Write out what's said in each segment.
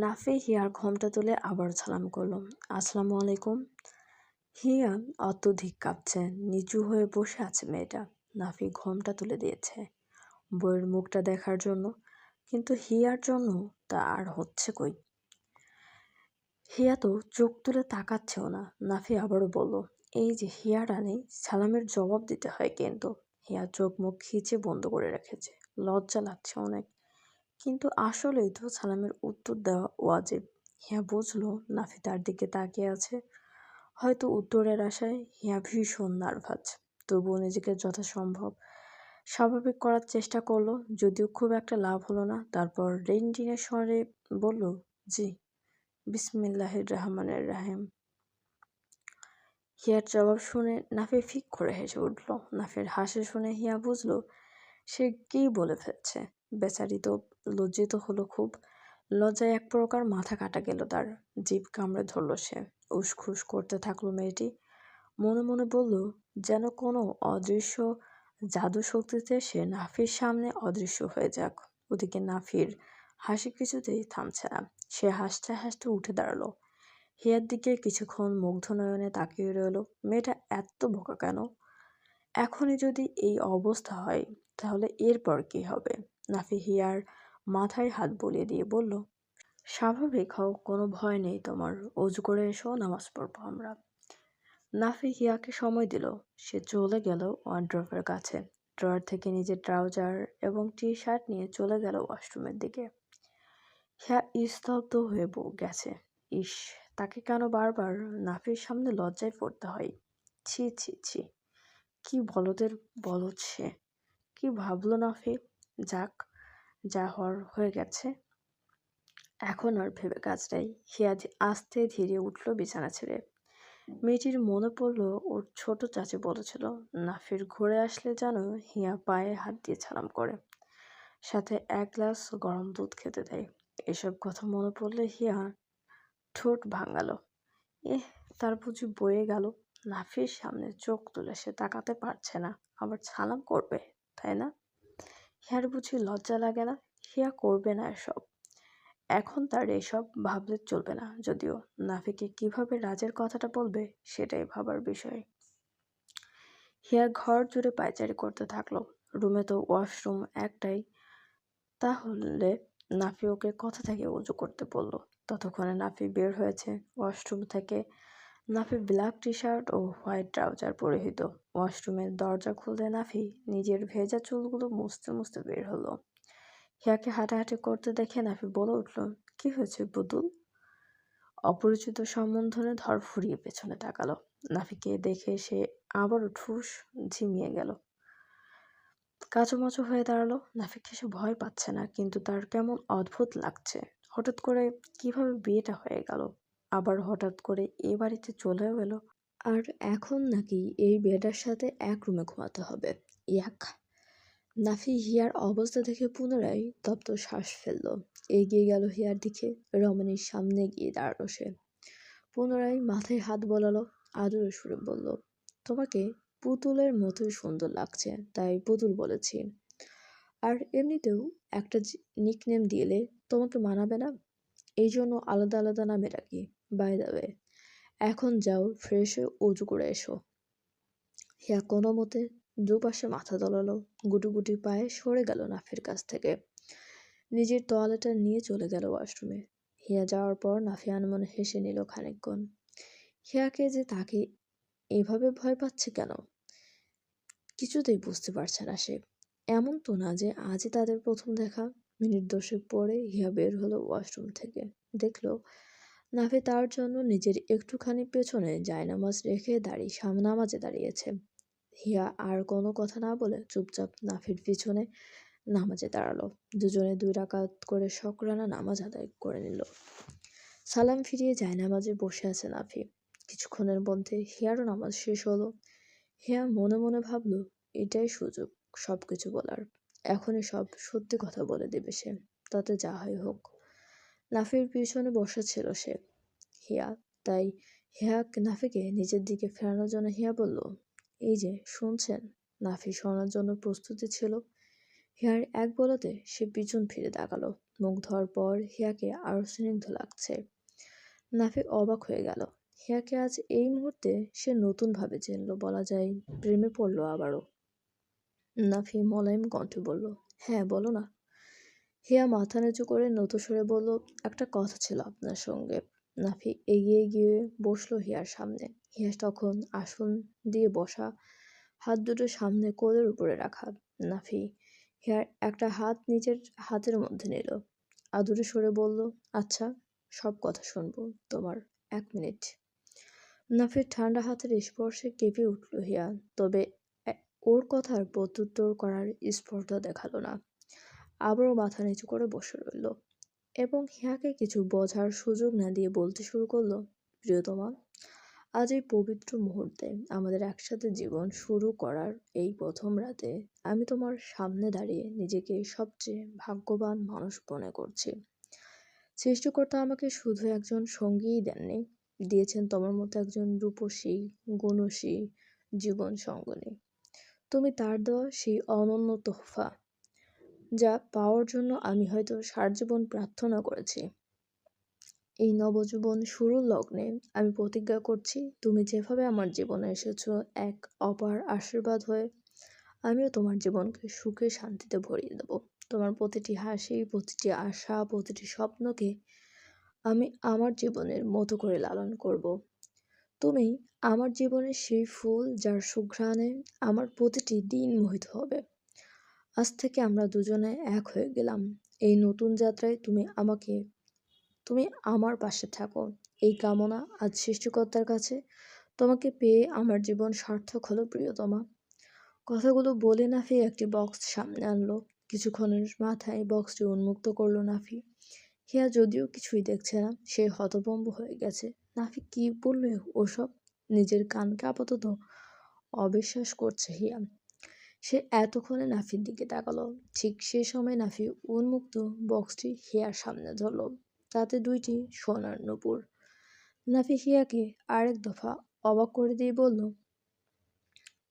Nafi here ঘোমটা তুলে আবার সালাম করল। আসসালামু আলাইকুম। হিয়া অত্যধিক কাঁপছে। নিচু হয়ে বসে আছে মেয়েটা। নাফি ঘোমটা তুলে দিয়েছে বইয়ের মুখটা দেখার জন্য। কিন্তু হিয়ার জন্য তা আর হচ্ছে কই? হিয়া তো চোখ তুলে তাকাচ্ছেও না। নাফি আবারও বলল, এই যে হিয়া রানী, সালামের জবাব দিতে হয় কিন্তু। হিয়া চোখ মুখ খিচে বন্ধ করে রেখেছে। লজ্জা লাগছে অনেক। কিন্তু আসলেই তো সালামের উত্তর দেওয়া ওয়াজিব। হিয়া বুঝলো নাফি তার দিকে তাকিয়ে আছে। হয়তো উত্তরের আশায় হিয়া ভীষণ নার্ভাস, তবুও নিজেকে যথাসম্ভব স্বাভাবিক করার চেষ্টা করল, যদিও খুব একটা লাভ হলো না। তারপর রেন্ডিনের স্বরে বলল, জি, বিসমিল্লাহির রহমানের রাহেম। হিয়ার জবাব শুনে নাফি ফিক করে হেসে উঠল। নাফির হাসি শুনে হিয়া বুঝলো, সে কী বলে ফেলছে? বেচারি তো লজ্জিত হলো খুব। লজ্জায় এক প্রকার মাথা কাটা গেল তার। জিভ কামড়ে ধরল সে। উসখুস করতে থাকল মেয়েটি। মনে মনে বলল, যেন কোনো অদৃশ্য জাদু শক্তিতে সে নাফির সামনে অদৃশ্য হয়ে যাক। ওদিকে নাফির হাসি কিছুতেই থামছে না। সে হাসতে হাসতে উঠে দাঁড়াল। হিয়ার দিকে কিছুক্ষণ মুগ্ধ নয়নে তাকিয়ে রইল। মেয়েটা এত বোকা কেন? এখনই যদি এই অবস্থা হয়, তাহলে এরপর কি হবে? নাফি হিয়ার মাথায় হাত বলিয়ে দিয়ে বলল, স্বাভাবিক হও, কোনো ভয় নেই তোমার। অজু করে এসো, নামাজ পড়ব আমরা। নাফি হিয়াকে সময় দিল। সে চলে গেল ওয়ার্ড্রপের কাছে। ড্রয়ার থেকে নিজের ট্রাউজার এবং টি শার্ট নিয়ে চলে গেল ওয়াশরুমের দিকে। হিয়া স্তব্ধ হয়ে গেছে। ইস, তাকে কেন বারবার নাফির সামনে লজ্জায় পড়তে হয়? ছি ছি ছি। কি বলদের বলদ সে? কি ভাবলো নাফি যাক যা হওয়ার হয়ে গেছে। এখন আর ভেবে কাজটাই হিয়াজ আস্তে ধীরে উঠল বিছানা ছেড়ে। মেয়েটির মনে পড়ল, ওর ছোট চাচি বলেছিল, নাফির ঘুরে আসলে যেন হিয়া পায়ে হাত দিয়ে ছালাম করে। সাথে এক গ্লাস গরম দুধ খেতে দেয়। এসব কথা মনে পড়লে হিয়া ঠোঁট ভাঙালো। এহ, তার বুঝি বয়ে গেল। নাফির সামনে চোখ তুলে সে তাকাতে পারছে না। আবার ছালাম করবে, তাই না? হিয়ার বুঝি লজ্জা লাগে না? হিয়া করবে না এসব। এখন তার এসব ভাবলে চলবে না, যদিও। নাফিকে কীভাবে রাজের কথাটা বলবে, সেটাই ভাবার বিষয়। হিয়া ঘর জুড়ে পায়চারি করতে থাকল। রুমে তো ওয়াশরুম একটাই। তাহলে নাফি ওকে কথা থেকে উঁচু করতে বলল। ততক্ষণে নাফি বের হয়েছে ওয়াশরুম থেকে। নাফি ব্ল্যাক টি শার্ট ও হোয়াইট ট্রাউজার পরিহিত। ওয়াশরুমের দরজা খুলতে নাফি নিজের ভেজা চুলগুলো মুছতে মুছতে বের হলো। হিয়াকে হাঁটাহাঁটি করতে দেখে নাফি বলে উঠল, কি হয়েছে বুদুল? অপরিচিত সম্বন্ধনে ধর ফুরিয়ে পেছনে তাকালো। নাফিকে দেখে সে আবারও ঠুস ঝিমিয়ে গেল। কাচুমাচু হয়ে দাঁড়াল। নাফিকে সে ভয় পাচ্ছে না, কিন্তু তার কেমন অদ্ভুত লাগছে। হঠাৎ করে কীভাবে বিয়েটা হয়ে গেল? আবার হঠাৎ করে এ বাড়িতে চলেও এলো। আর এখন নাকি এই বেডার সাথে এক রুমে ঘুমাতে হবে। ইয়াক। নাফি হিয়ার অবস্থা দেখে পুনরায় তপ্ত শ্বাস ফেলল। এগিয়ে গেল হিয়ার দিকে, রমণীর সামনে গিয়ে দাঁড়াল সে। পুনরায় মাথায় হাত বলালো, আদরে সুরে বলল, তোমাকে পুতুলের মতোই সুন্দর লাগছে, তাই পুতুল বলেছি। আর এমনিতেও একটা নিকনেম দিলে তোমাকে মানাবে না? এই জন্য আলাদা আলাদা নামে রাখি বাই দাবে এখন যাও ফ্রেশ হয়ে উজু করে এসো। হিয়া কোনো মতে দুপাশে মাথা দলালো গুটি পায়ে সরে গেল নাফির কাছ থেকে। নিজের তোয়ালেটা নিয়ে চলে গেল ওয়াশরুমে হিয়া যাওয়ার পর নাফি আনমনে হেসে নিল খানিকক্ষণ। হিয়াকে যে তাকে এভাবে ভয় পাচ্ছে কেন? কিছুতেই বুঝতে পারছে না সে। এমন তো না যে আজই তাদের প্রথম দেখা। মিনিট দশেক পরে হিয়া বের হলো ওয়াশরুম থেকে। দেখল নাফি তার জন্য নিজের একটুখানি পেছনে জায়নামাজ রেখে দাঁড়িয়ে সাম নামাজে দাঁড়িয়েছে। হিয়া আর কোনো কথা না বলে চুপচাপ নাফির পিছনে নামাজে দাঁড়াল। দুজনে দুই রাকাত করে শকরানা নামাজ আদায় করে নিল। সালাম ফিরিয়ে যায় নামাজে বসে আছে নাফি। কিছুক্ষণের মধ্যে হিয়ারও নামাজ শেষ হলো। হিয়া মনে মনে ভাবলো, এটাই সুযোগ সব কিছু বলার। এখনই সব সত্যি কথা বলে দেবে সে। তাতে যা হয় হোক। নাফির পিছনে বসা ছিল সে। হিয়া, তাই হিয়া নাফিকে নিজের দিকে ফেরানোর জন্য হিয়া বলল, এই যে, শুনছেন? নাফি শোনার জন্য প্রস্তুতি ছিল। হিয়ার এক বলাতে সে পিছন ফিরে তাকালো। মুখ ধোয়ার পর হিয়াকে আরও স্নিগ্ধ লাগছে। নাফি অবাক হয়ে গেল। হিয়াকে আজ এই মুহূর্তে সে নতুনভাবে চিনল বলা যায়, প্রেমে পড়ল আবারও। নাফি মোলায়েম কণ্ঠে বলল হ্যাঁ বলো না। হিয়া মাথা নিচু করে নতু সরে বলল, একটা কথা ছিল আপনার সঙ্গে। নাফি এগিয়ে গিয়ে বসল হিয়ার সামনে। হিয়া তখন আসন দিয়ে বসা, হাত দুটো সামনে কোলের উপরে রাখা। নাফি হিয়ার একটা হাত নিজের হাতের মধ্যে নিল। আদুরে সরে বলল আচ্ছা সব কথা শুনব তোমার এক মিনিট। নাফির ঠান্ডা হাতের স্পর্শে কেঁপে উঠল হিয়া, তবে ওর কথার প্রত্যুত্তর করার স্পর্ধা দেখাল না। আবারও মাথা নিচু করে বসে রইল এবং হিয়াকে কিছু বোঝার সুযোগ না দিয়ে বলতে শুরু করল, প্রিয়তমা, আজ এই পবিত্র মুহূর্তে আমাদের একসাথে জীবন শুরু করার এই প্রথম রাতে আমি তোমার সামনে দাঁড়িয়ে নিজেকে সবচেয়ে ভাগ্যবান মানুষ মনে করছি। সৃষ্টিকর্তা আমাকে শুধু একজন সঙ্গীই দেননি, দিয়েছেন তোমার মতো একজন রূপসী, গুণসী জীবন সঙ্গনী তুমি তার দেওয়া সেই অনন্য তোহফা, যা পাওয়ার জন্য আমি হয়তো সার জীবন প্রার্থনা করেছি। এই নবজীবন শুরুর লগ্নে আমি প্রতিজ্ঞা করছি, তুমি যেভাবে আমার জীবনে এসেছ এক অপার আশীর্বাদ হয়ে, আমিও তোমার জীবনকে সুখে শান্তিতে ভরিয়ে দেব। তোমার প্রতিটি হাসি, প্রতিটি আশা, প্রতিটি স্বপ্নকে আমি আমার জীবনের মতো করে লালন করব। তুমি আমার জীবনের সেই ফুল যার সুঘ্রাণে আমার প্রতিটি দিন মোহিত হবে। আজ থেকে আমরা দুজনে এক হয়ে গেলাম। এই নতুন যাত্রায় তুমি আমাকে, তুমি আমার পাশে থাকো। এই কামনা আজ সৃষ্টিকর্তার কাছে। তোমাকে পেয়ে আমার জীবন সার্থক হলো প্রিয়তমা। কথাগুলো বলে নাফি একটি বক্স সামনে আনলো। কিছুক্ষণের মাথায় বক্সটি উন্মুক্ত করল নাফি। হিয়া যদিও কিছুই দেখছে না, সে হতভম্ব হয়ে গেছে। নাফি কি বলল ওসব? নিজের কানকে আপাতত অবিশ্বাস করছে হিয়া সে এতক্ষণে নাফির দিকে তাকালো। ঠিক সে সময় নাফি উন্মুক্ত বক্সটি হিয়ার সামনে ধরল। তাতে দুইটি সোনার নূপুর। নাফি হিয়াকে আরেক দফা অবাক করে দিয়ে বলল,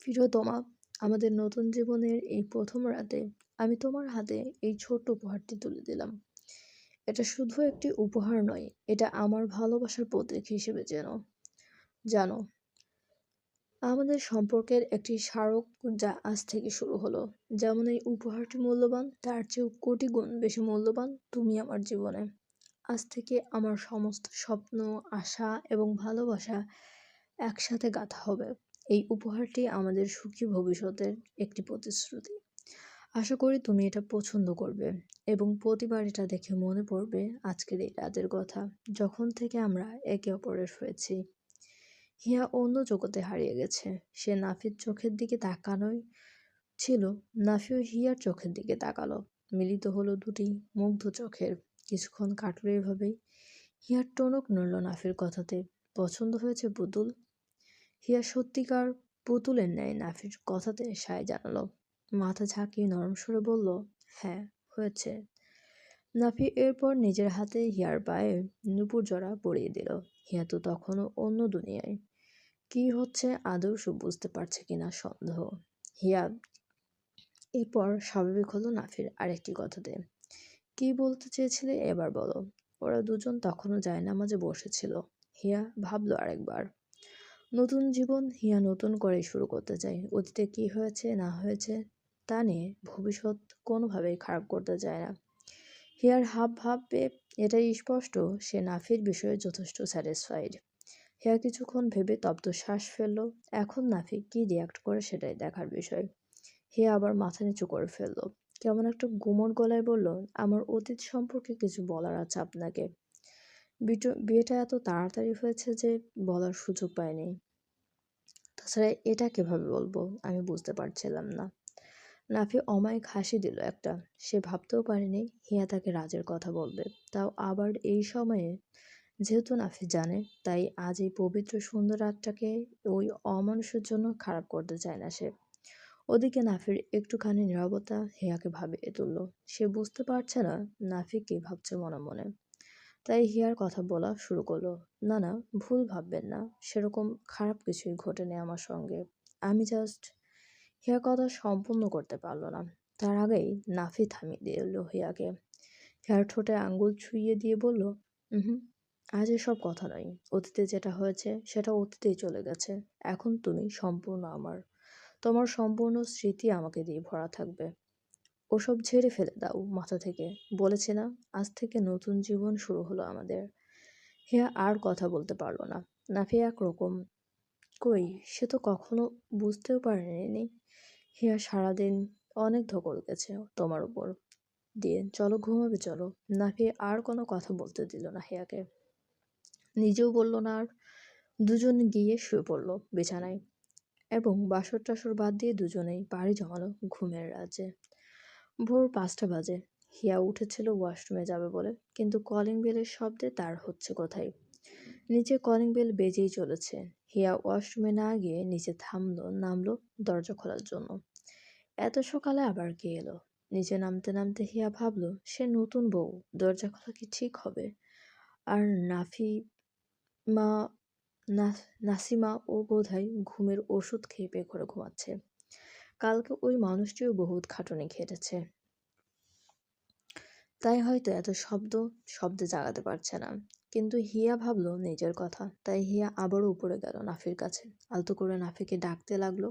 প্রিয়তমা, আমাদের নতুন জীবনের এই প্রথম রাতে আমি তোমার হাতে এই ছোট্ট উপহারটি তুলে দিলাম। এটা শুধু একটি উপহার নয়, এটা আমার ভালোবাসার প্রতীক হিসেবে যেন। জানো, আমাদের সম্পর্কের একটি স্মারক যা আজ থেকে শুরু হলো। যেমন এই উপহারটি মূল্যবান, তার চেয়েও কোটি গুণ বেশি মূল্যবান তুমি আমার জীবনে। আজ থেকে আমার সমস্ত স্বপ্ন, আশা এবং ভালোবাসা একসাথে গাঁথা হবে। এই উপহারটি আমাদের সুখী ভবিষ্যতের একটি প্রতিশ্রুতি। আশা করি তুমি এটা পছন্দ করবে এবং প্রতিবার এটা দেখে মনে পড়বে আজকের এই রাতের কথা, যখন থেকে আমরা একে অপরের হয়েছি। হিয়া অন্য জগতে হারিয়ে গেছে। সে নাফির চোখের দিকে তাকানোই ছিল, নাফিও হিয়ার চোখের দিকে তাকালো। মিলিত হলো দুটি মুগ্ধ চোখের। কিছুক্ষণ কাটলো এভাবেই হিয়ার টনক নড়ল নাফির কথাতে, পছন্দ হয়েছে পুতুল? হিয়া সত্যিকার পুতুলের ন্যায় নাফির কথাতে সায় জানালো। মাথা ঝাঁকিয়ে নরম সুরে বলল হ্যাঁ হয়েছে। নাফি এরপর নিজের হাতে হিয়ার পায়ে নুপুর জড়া পরিয়ে দিল। হিয়া তো তখনও অন্য দুনিয়ায়। কি হচ্ছে আদৌ সব বুঝতে পারছে কিনা সন্দেহ। হিয়া, এরপর স্বাভাবিক হলো নাফির আরেকটি কথাতে কি বলতে চেয়েছিলে? এবার বলো। ওরা দুজন তখনও যায় নামাজে বসেছিল। হিয়া ভাবলো আরেকবার। নতুন জীবন হিয়া নতুন করে শুরু করতে চায়। অতীতে কি হয়েছে, না হয়েছে, তা নিয়ে ভবিষ্যৎ কোনোভাবেই খারাপ করতে চায় না। হিয়ার হাব ভাববে এটাই স্পষ্ট, সে নাফির বিষয়ে যথেষ্ট স্যাটিসফাইড হিয়া কিছুক্ষণ ভেবে তপ্ত শ্বাস ফেলল। এখন নাফি কি রিয়াক্ট করে সেটাই দেখার বিষয়। হিয়া আবার মাথা নিচু করে ফেলল। কেমন একটা গুমর গলায় বলল, আমার অতীত সম্পর্কে কিছু বলার আছে আপনাকে। বিয়েটা এত তাড়াতাড়ি হয়েছে যে বলার সুযোগ পায়নি। তাছাড়া এটা কীভাবে বলব? আমি বুঝতে পারছিলাম না। নাফি অমায়িক হাসি দিল একটা। সে ভাবতেও পারেনি হিয়া তাকে রাজের কথা বলবে। তাও আবার এই সময়ে যেহেতু নাফি জানে, তাই আজ এই পবিত্র সুন্দর রাতটাকে ওই অমানুষের জন্য খারাপ করতে চায় না সে। ওদিকে নাফির একটুখানি নিরবতা হিয়াকে ভাবিয়ে তুলল। সে বুঝতে পারছে না নাফি কি ভাবছে মনে মনে। তাই হিয়ার কথা বলা শুরু করল, না না, ভুল ভাববেন না, সেরকম খারাপ কিছুই ঘটেনি আমার সঙ্গে। আমি জাস্ট হিয়ার কথা সম্পূর্ণ করতে পারল না। তার আগেই নাফি থামিয়ে দিল হিয়াকে। হেয়ার ঠোঁটে আঙ্গুল ছুঁয়ে দিয়ে বলল হুম আজ এসব কথা নয় অতীতে যেটা হয়েছে, সেটা অতীতেই চলে গেছে। এখন তুমি সম্পূর্ণ আমার। তোমার সম্পূর্ণ স্মৃতি আমাকে দিয়ে ভরা থাকবে। ওসব ঝেড়ে ফেলে দাও মাথা থেকে। বলেছি না, আজ থেকে নতুন জীবন শুরু হলো আমাদের। হিয়া আর কথা বলতে পারল না। নাফি একরকম, কই, সে তো কখনো বুঝতেও পারেনি? হিয়া সারাদিন অনেক ধকল গেছে তোমার উপর। দিয়ে, চলো, ঘুমাবে, চলো। নাফি আর কোনো কথা বলতে দিল না হিয়াকে। নিজেও বলল না আর দুজন গিয়ে শুয়ে পড়ল বিছানায় এবং বাসর টাসর বাদ দিয়ে দুজনেই পাড়ি জমালো ঘুমের রাজ্যে। ভোর পাঁচটা বাজে। হিয়া উঠেছিল ওয়াশরুমে যাবে বলে, কিন্তু কলিং বেলের শব্দে তার হচ্ছে কোথায়? নিচে কলিং বেল বেজেই চলেছে। হিয়া ওয়াশরুমে না গিয়ে নিচে থামলো, নামলো দরজা খোলার জন্য। এত সকালে আবার কে এলো? নিচে নামতে নামতে হিয়া ভাবলো, সে নতুন বউ, দরজা খোলা কি ঠিক হবে? আর নাফি মা নাসিমা ও বোধহয় ঘুমের ওষুধ খেয়ে করে ঘুমাচ্ছে। কালকে ওই মানুষটিও বহুত খাটুনি খেটেছে। তাই হয়তো এত শব্দ শব্দে জাগাতে পারছে না। কিন্তু হিয়া ভাবলো নিজের কথা। তাই হিয়া আবারও উপরে গেল নাফির কাছে। আলতো করে নাফিকে ডাকতে লাগল,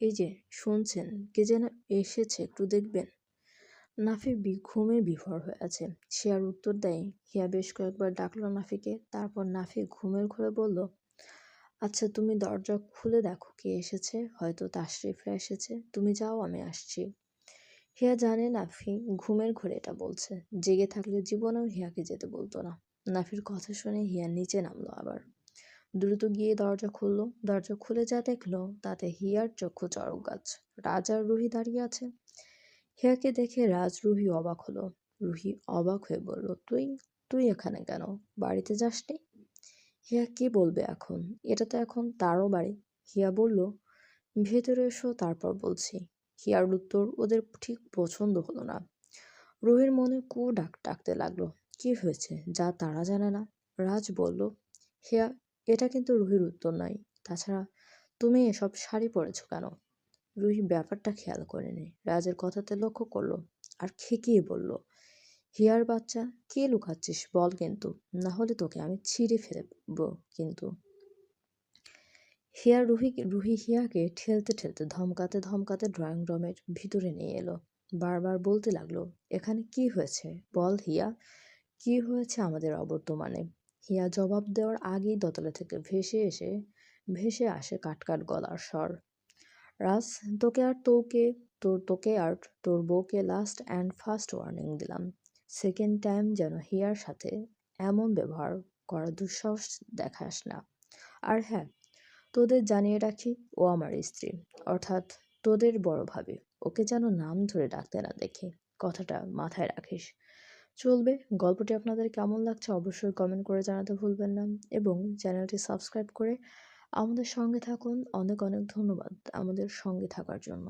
এই যে, শুনছেন? কে যেন এসেছে, একটু দেখবেন? নাফি ঘুমে বিভোর হয়ে আছে। সে আর উত্তর দেয় হিয়া বেশ কয়েকবার ডাকলো নাফিকে তারপর নাফি ঘুমের ঘরে বলল আচ্ছা তুমি দরজা খুলে দেখো কে এসেছে। হয়তো তাশরিফরা এসেছে। তুমি যাও, আমি আসছি। হিয়া জানে নাফি ঘুমের ঘরে এটা বলছে। জেগে থাকলে জীবনেও হিয়াকে যেতে বলতো না। নাফির কথা শুনে হিয়া নিচে নামলো আবার। দ্রুত গিয়ে দরজা খুললো। দরজা খুলে যা দেখল, তাতে হিয়ার চক্ষু চড়ক গাছ। রাজার রুহি দাঁড়িয়ে আছে। হিয়াকে দেখে রাজ রুহি অবাক হলো। রুহি অবাক হয়ে বলল, তুই তুই এখানে কেন? বাড়িতে যাসনি? হিয়া কি বলবে এখন? এটা তো এখন তারও বাড়ি। হিয়া বলল, ভেতরে এসো, তারপর বলছি। হিয়ার উত্তর, ওদের ঠিক পছন্দ হলো না। রুহির মনে কু ডাক ডাকতে লাগল, কি হয়েছে? যা তারা জানে না? রাজ বলল, হিয়া, এটা কিন্তু রুহির উত্তর নয়। তাছাড়া তুমি এসব শাড়ি পরেছো কেন? রুহি ব্যাপারটা খেয়াল করেনি রাজের কথাতে লক্ষ্য করল আর খেকিয়ে বলল, হিয়ার বাচ্চা, কে লুকাচ্ছিস? বল কিন্তু, না হলে তোকে আমি ছিঁড়ে ফেলব কিন্তু। হিয়া রুহি রুহি হিয়াকে ঠেলতে ঠেলতে ধমকাতে ধমকাতে ড্রয়িং রুমের ভিতরে নিয়ে এলো। বারবার বলতে লাগল, এখানে কি হয়েছে? বল হিয়া, কি হয়েছে আমাদের অবর্তমানে? হিয়া জবাব দেওয়ার আগেই দতলে থেকে ভেসে এসে, ভেসে আসে কাটকাট গলার স্বর। রাজ তোকে আর তোকে, তোর তোকে আর তোর বউকে লাস্ট অ্যান্ড ফার্স্ট ওয়ার্নিং দিলাম। সেকেন্ড টাইম যেন হিয়ার সাথে এমন ব্যবহার করা দুঃসাহস দেখাস না। আর হ্যাঁ তোদের জানিয়ে রাখি, ও আমার স্ত্রী, অর্থাৎ তোদের বড় ভাবি, ওকে যেন নাম ধরে ডাকতে না দেখি, কথাটা মাথায় রাখিস। চলবে, গল্পটি আপনাদের কেমন লাগছে অবশ্যই কমেন্ট করে জানাতে ভুলবেন না, এবং চ্যানেলটি সাবস্ক্রাইব করে আমাদের সঙ্গে থাকুন। অনেক অনেক ধন্যবাদ আমাদের সঙ্গে থাকার জন্য।